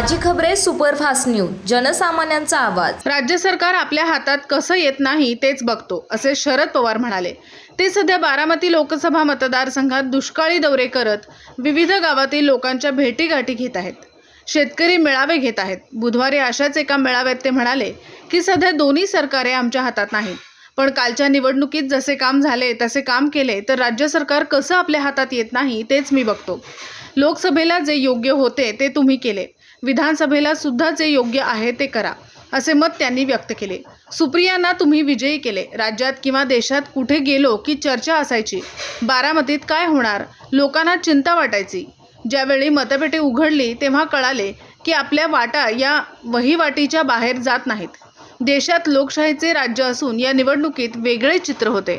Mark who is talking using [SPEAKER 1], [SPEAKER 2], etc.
[SPEAKER 1] खबरे superfast news जनसामान्यांचा आवाज.
[SPEAKER 2] राज्य सरकार आपल्या हातात कसं येत नाही तेच बघतो असे शरद पवार म्हणाले. ते सध्या बारामती लोकसभा मतदारसंघात दुष्काळी दौरे करत विविध गावातील लोकांच्या भेटीगाठी घेत आहेत. शेतकरी मेळावे घेत आहेत. बुधवारी अशाच एका मेळाव्यात ते म्हणाले की सध्या दोन्ही सरकारे आमच्या हातात नाहीत. पण कालच्या निवडणुकीत जसे काम झाले तसे काम केले तर राज्य सरकार कसं आपल्या हातात येत नाही तेच मी बघतो. लोकसभेला जे योग्य होते ते तुम्ही केले. विधानसभेला सुद्धा जे योग्य आहे ते करा असे मत त्यांनी व्यक्त केले. सुप्रियांना तुम्ही विजयी केले. राज्यात किंवा देशात कुठे गेलो की चर्चा असायची? बारामतीत काय होणार? लोकांना चिंता वाटायची. ज्यावेळी मतपेटी उघडली तेव्हा कळाले की आपल्या वाटा या वहिवाटीच्या बाहेर जात नाहीत. देशात लोकशाहीचे राज्य असून या निवडणुकीत वेगळे चित्र होते.